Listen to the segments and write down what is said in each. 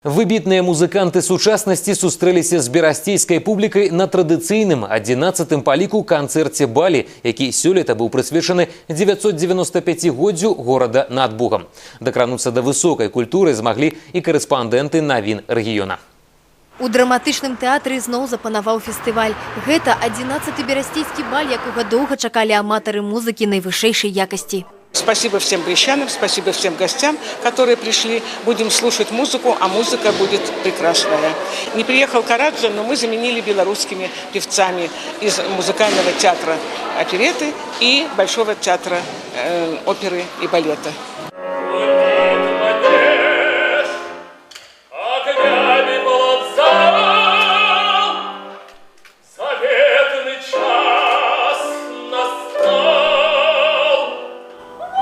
Выбітныя музыканты сучаснасці сустрэліся з берасцейскай публікай на традыцыйным 11 па ліку канцэрце балі, які сёлета быў прысвечаны 995годдзю горада над Бугам. Дакрануцца да высокай культуры змаглі і карэспандэнты навін рэгіёна. У драматычным тэатры зноў запанаваў фестываль. Гэта 11 берасцейскі баль, якога доўга чакалі аматары музыкі найвышэйшай якасці. Спасибо всем брещанам, спасибо всем гостям, которые пришли. Будем слушать музыку, а музыка будет прекрасная. Не приехал Караджа, но мы заменили белорусскими певцами из музыкального театра опереты и Большого театра э, оперы и балета.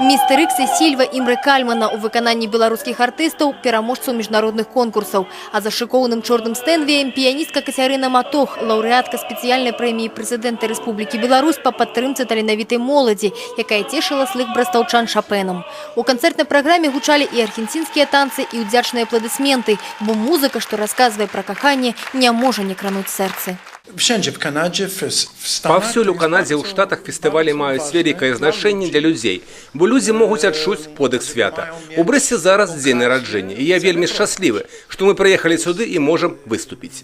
Містер Ікс і Сільва Імры Кальмана у выкананні беларускіх артыстаў пераможцаў міжнародных конкурсаў. А за шыкоўным чорным стэнвеем піяністка Кацярына Матох, лаўрэатка спецыяльнай прэміі прэзідэнта Рэспублікі Беларусь па падтрымцы таленавітай моладзі, якая цешыла слых брастаўчан шапэнам. У канцэртнай праграме гучалі і аргенцінскія танцы, і ўдзячныя апладысменты, бо музыка, што расказвае пра каханне, не можа не крануць сэрцы. Wszędzie w Kanadzie, w, w Stanach. Паўсюль у Канадзе ў штатах фестывалі маюць вялікае значэнне для людзей, бо людзі могуць адчуць подых свята. У Брэсце зараз дзень нараджэння, і я вельмі шчаслівы, што мы прыехалі сюды і можам выступіць.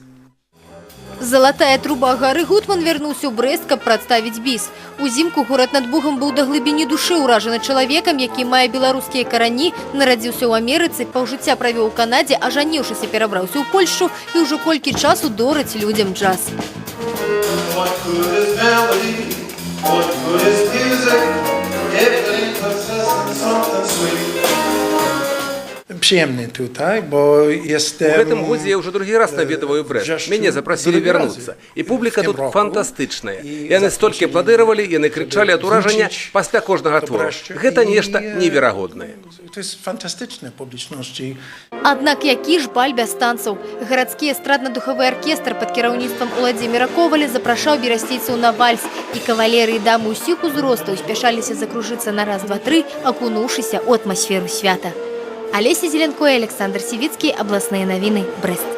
Залатая труба гары Гутман вярнуўся ў Брэст, каб прадставіць біс. Узімку горад над Бугам быў да глыбіні душы ўражаны чалавекам, які мае беларускія карані, нарадзіўся ў Амерыцы, паўжыцця правёў у Канадзе, а жаніўшыся перабраўся ў Польшчу і ўжо колькі часу дораць людзям джаз. What good is melody? What good is music? If it Przyjemny tutaj, bo У jestem... гэтым годзе я ўжо другі раз наведваю Брэст. Мяне запрасілі вярнуцца. І публіка тут фантастычная. Яны столькі аплодыравалі, яны крычалі ад уражання пасля кожнага твора. Гэта нешта неверагоднае. Fantastyczne publiczności. Аднак які ж баль без танцаў. Гарадскі эстрадна-духавы аркестр пад кіраўніцтвам Уладзіміра Коваля запрашаў берасцейцаў на вальс, і кавалеры і дамы ўсіх узростаў спяшаліся закружыцца на раз два тры, акунуўшыся ў атмасферу свята. Алеся Зеленко і Александр Сівіцкі, абласныя навіны, Брэст.